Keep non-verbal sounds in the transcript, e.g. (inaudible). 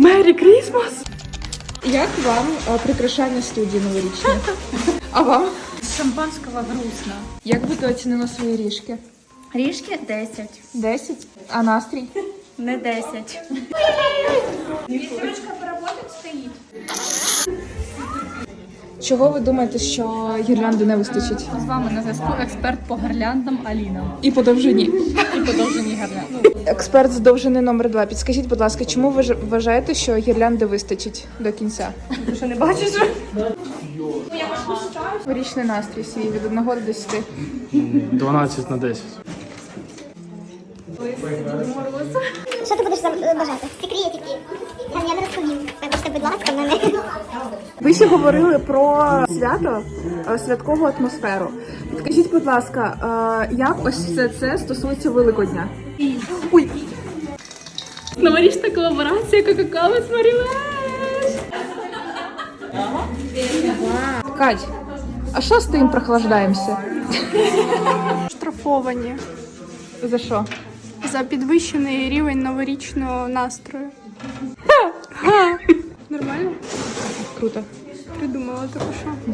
Мері Крісмас! Як вам а, прикрашання студії новорічні? (laughs) А вам? З шампанського грустно. Як би ти оцінила свої ріжки? Ріжки 10. 10? А настрій? Не 10. Чого ви думаєте, що гірлянди не вистачить? З вами на зв'язку експерт по гирляндам Аліна. І по довжині. І подовжені гирлянд. Експерт з довжини номер 2 Підскажіть, будь ласка, чому ви ж- вважаєте, що гірлянди вистачить до кінця? Ти що не бачиш? Річний настрій свій від 1 до 10. 12 на 10. Що ти будеш бажати? Секретики. Та я не розповім. Вибачте, будь ласка, мене. Ви ще говорили про свято, е, святкову атмосферу. Підкажіть, будь ласка, е, як ось все це стосується Великодня? Ой, Новорічна колаборація Кока-Кола з Марілеш. Кать, а що з тим прохлаждаємося? штрафовані За що? за підвищений рівень новорічного настрою. Нормально? Круто. Придумала таку що.